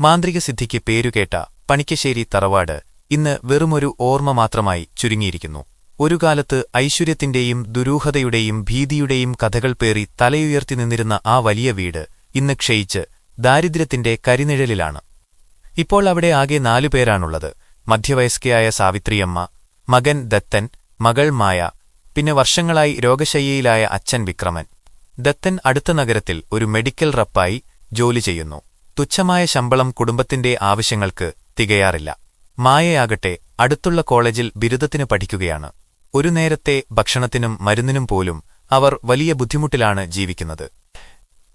മാന്ത്രിക സിദ്ധിക്ക് പേരുകേട്ട പണിക്കശ്ശേരി തറവാട് ഇന്ന് വെറുമൊരു ഓർമ്മ മാത്രമായി ചുരുങ്ങിയിരിക്കുന്നു. ഒരു കാലത്ത് ഐശ്വര്യത്തിന്റെയും ദുരൂഹതയുടെയും ഭീതിയുടെയും കഥകൾ പേറി തലയുയർത്തി നിന്നിരുന്ന ആ വലിയ വീട് ഇന്ന് ക്ഷയിച്ച് ദാരിദ്ര്യത്തിന്റെ കരിനിഴലിലാണ്. ഇപ്പോൾ അവിടെ ആകെ നാലുപേരാണുള്ളത് മധ്യവയസ്കയായ സാവിത്രിയമ്മ മകൻ ദത്തൻ മകൾ മായ പിന്നെ വർഷങ്ങളായി രോഗശയ്യയിലായ അച്ഛൻ വിക്രമൻ. ദത്തൻ അടുത്ത നഗരത്തിൽ ഒരു മെഡിക്കൽ റപ്പായി ജോലി ചെയ്യുന്നു. തുച്ഛമായ ശമ്പളം കുടുംബത്തിന്റെ ആവശ്യങ്ങൾക്ക് തികയാറില്ല. മായയാകട്ടെ അടുത്തുള്ള കോളേജിൽ ബിരുദത്തിന് പഠിക്കുകയാണ്. ഒരു നേരത്തെ ഭക്ഷണത്തിനും മരുന്നിനും പോലും അവർ വലിയ ബുദ്ധിമുട്ടിലാണ് ജീവിക്കുന്നത്.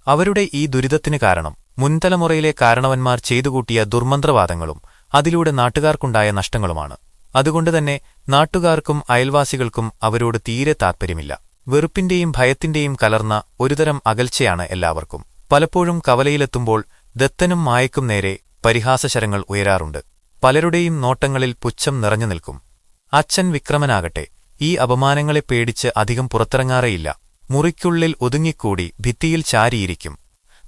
അവരുടെ ഈ ദുരിതത്തിന് കാരണം മുൻതലമുറയിലെ കാരണവന്മാർ ചെയ്തുകൂട്ടിയ ദുർമന്ത്രവാദങ്ങളും അതിലൂടെ നാട്ടുകാർക്കുണ്ടായ നഷ്ടങ്ങളുമാണ്. അതുകൊണ്ടുതന്നെ നാട്ടുകാർക്കും അയൽവാസികൾക്കും അവരോട് തീരെ താത്പര്യമില്ല. വെറുപ്പിന്റെയും ഭയത്തിന്റെയും കലർന്ന ഒരുതരം അകൽച്ചയാണ് എല്ലാവർക്കും. പലപ്പോഴും കവലയിലെത്തുമ്പോൾ ദത്തനും മായക്കും നേരെ പരിഹാസശരങ്ങൾ ഉയരാറുണ്ട്. പലരുടെയും നോട്ടങ്ങളിൽ പുച്ഛം നിറഞ്ഞു നിൽക്കും. അച്ഛൻ വിക്രമനാകട്ടെ ഈ അപമാനങ്ങളെ പേടിച്ച് അധികം പുറത്തിറങ്ങാറേയില്ല. മുറിക്കുള്ളിൽ ഒതുങ്ങിക്കൂടി ഭിത്തിയിൽ ചാരിയിരിക്കും.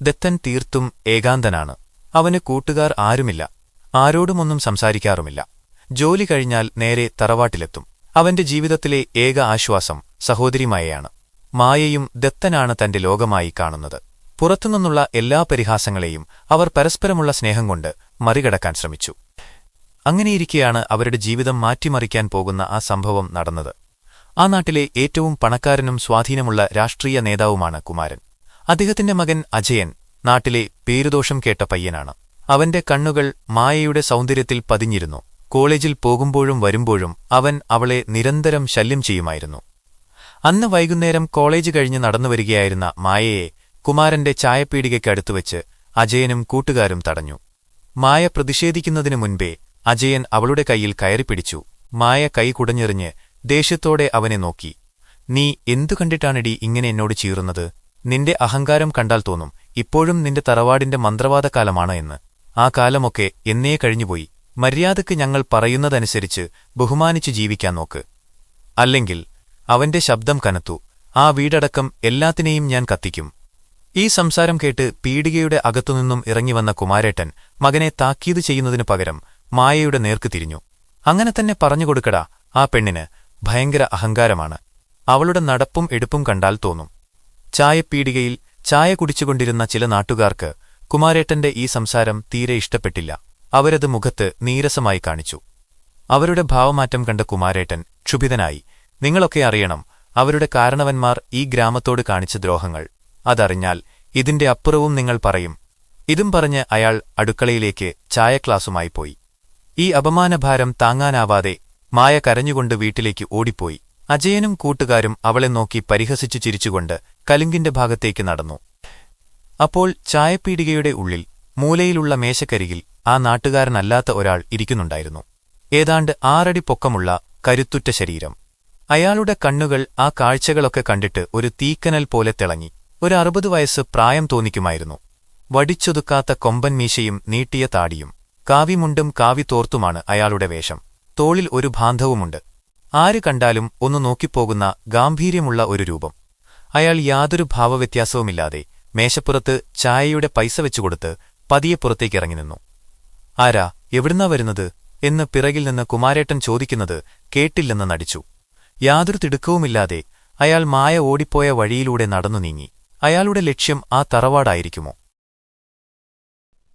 ദത്തൻ തീർത്തും ഏകാന്തനാണ്. അവന് കൂട്ടുകാർ ആരുമില്ല. ആരോടുമൊന്നും സംസാരിക്കാറുമില്ല. ജോലി കഴിഞ്ഞാൽ നേരെ തറവാട്ടിലെത്തും. അവന്റെ ജീവിതത്തിലെ ഏക ആശ്വാസം സഹോദരിമായയാണ്. മായയും ദത്തനാണ് തന്റെ ലോകമായി കാണുന്നത്. പുറത്തുനിന്നുള്ള എല്ലാ പരിഹാസങ്ങളെയും അവർ പരസ്പരമുള്ള സ്നേഹം കൊണ്ട് മറികടക്കാൻ ശ്രമിച്ചു. അങ്ങനെയിരിക്കെയാണ് അവരുടെ ജീവിതം മാറ്റിമറിക്കാൻ പോകുന്ന ആ സംഭവം നടന്നത്. ആ നാട്ടിലെ ഏറ്റവും പണക്കാരനും സ്വാധീനമുള്ള രാഷ്ട്രീയ നേതാവുമാണ് കുമാരൻ. അദ്ദേഹത്തിന്റെ മകൻ അജയൻ നാട്ടിലെ പേരുദോഷം കേട്ട പയ്യനാണ്. അവന്റെ കണ്ണുകൾ മായയുടെ സൗന്ദര്യത്തിൽ പതിഞ്ഞിരുന്നു. കോളേജിൽ പോകുമ്പോഴും വരുമ്പോഴും അവൻ അവളെ നിരന്തരം ശല്യം ചെയ്യുമായിരുന്നു. അന്ന് വൈകുന്നേരം കോളേജ് കഴിഞ്ഞ് നടന്നുവരികയായിരുന്ന മായയെ കുമാരന്റെ ചായപ്പീടികയ്ക്കടുത്തുവെച്ച് അജയനും കൂട്ടുകാരും തടഞ്ഞു. മായ പ്രതിഷേധിക്കുന്നതിനു മുൻപേ അജയൻ അവളുടെ കൈയിൽ കയറിപ്പിടിച്ചു. മായ കൈ കുടഞ്ഞെറിഞ്ഞ് ദേഷ്യത്തോടെ അവനെ നോക്കി. നീ എന്തു കണ്ടിട്ടാണിടി ഇങ്ങനെ എന്നോട് ചീറുന്നത്? നിന്റെ അഹങ്കാരം കണ്ടാൽ തോന്നും. ഇപ്പോഴും നിന്റെ തറവാടിന്റെ മന്ത്രവാദക്കാലമാണ് എന്ന്. ആ കാലമൊക്കെ എന്നേ കഴിഞ്ഞുപോയി. മര്യാദയ്ക്ക് ഞങ്ങൾ പറയുന്നതനുസരിച്ച് ബഹുമാനിച്ചു ജീവിക്കാൻ നോക്ക്. അല്ലെങ്കിൽ അവന്റെ ശബ്ദം കനത്തു. ആ വീടടക്കം എല്ലാത്തിനെയും ഞാൻ കത്തിക്കും. ഈ സംസാരം കേട്ട് പീടികയുടെ അകത്തുനിന്നും ഇറങ്ങിവന്ന കുമാരേട്ടൻ മകനെ താക്കീത് ചെയ്യുന്നതിനു പകരം മായയുടെ നേർക്ക് തിരിഞ്ഞു. അങ്ങനെ തന്നെ പറഞ്ഞുകൊടുക്കടാ ആ പെണ്ണിന് ഭയങ്കര അഹങ്കാരമാണ്. അവളുടെ നടപ്പും എടുപ്പും കണ്ടാൽ തോന്നും. ചായപ്പീടികയിൽ ചായ കുടിച്ചുകൊണ്ടിരുന്ന ചില നാട്ടുകാർക്ക് കുമാരേട്ടന്റെ ഈ സംസാരം തീരെ ഇഷ്ടപ്പെട്ടില്ല. അവരത് മുഖത്ത് നീരസമായി കാണിച്ചു. അവരുടെ ഭാവമാറ്റം കണ്ട കുമാരേട്ടൻ ക്ഷുഭിതനായി. നിങ്ങളൊക്കെ അറിയണം അവരുടെ കാരണവന്മാർ ഈ ഗ്രാമത്തോട് കാണിച്ച ദ്രോഹങ്ങൾ. അതറിഞ്ഞാൽ ഇതിന്റെ അപ്പുറവും നിങ്ങൾ പറയും. ഇതും പറഞ്ഞ് അയാൾ അടുക്കളയിലേക്ക് ചായക്ലാസുമായി പോയി ഈ അപമാനഭാരം താങ്ങാനാവാതെ മായ കരഞ്ഞുകൊണ്ട് വീട്ടിലേക്ക് ഓടിപ്പോയി. അജയനും കൂട്ടുകാരും അവളെ നോക്കി പരിഹസിച്ചു ചിരിച്ചുകൊണ്ട് കലുങ്കിന്റെ ഭാഗത്തേക്ക് നടന്നു. അപ്പോൾ ചായപ്പീടികയുടെ ഉള്ളിൽ മൂലയിലുള്ള മേശക്കരികിൽ ആ നാട്ടുകാരനല്ലാത്ത ഒരാൾ ഇരിക്കുന്നുണ്ടായിരുന്നു. ഏതാണ്ട് ആറടി പൊക്കമുള്ള കരുത്തുറ്റ ശരീരം. അയാളുടെ കണ്ണുകൾ ആ കാഴ്ചകളൊക്കെ കണ്ടിട്ട് ഒരു തീക്കനൽ പോലെ തിളങ്ങി. ഒരു അറുപത് വയസ്സ് പ്രായം തോന്നിക്കുമായിരുന്നു. വടിച്ചൊതുക്കാത്ത കൊമ്പൻ മീശയും നീട്ടിയ താടിയും കാവിമുണ്ടും കാവിത്തോർത്തുമാണ് അയാളുടെ വേഷം. തോളിൽ ഒരു ബാന്ധവുമുണ്ട് ആര് കണ്ടാലും ഒന്നു നോക്കിപ്പോകുന്ന ഗാംഭീര്യമുള്ള ഒരു രൂപം. അയാൾ യാതൊരു ഭാവവ്യത്യാസവുമില്ലാതെ മേശപ്പുറത്ത് ചായയുടെ പൈസ വെച്ചുകൊടുത്ത് പതിയെ പുറത്തേക്കിറങ്ങി നിന്നു. ആരാ? എവിടുന്നാ വരുന്നത്? എന്ന് പിറകിൽ നിന്ന് കുമാരേട്ടൻ ചോദിക്കുന്നത് കേട്ടില്ലെന്ന് നടിച്ചു. യാതൊരു തിടുക്കവുമില്ലാതെ അയാൾ മായ ഓടിപ്പോയ വഴിയിലൂടെ നടന്നു നീങ്ങി. അയാളുടെ ലക്ഷ്യം ആ തറവാടായിരിക്കുമോ?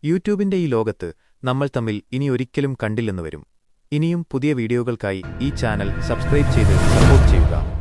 യൂട്യൂബിന്റെ ഈ ലോകത്ത് നമ്മൾ തമ്മിൽ ഇനി ഒരിക്കലും കണ്ടില്ലെന്ന് വരും. ഇനിയും പുതിയ വീഡിയോകൾക്കായി ഈ ചാനൽ സബ്സ്ക്രൈബ് ചെയ്ത് സപ്പോർട്ട് ചെയ്യുക.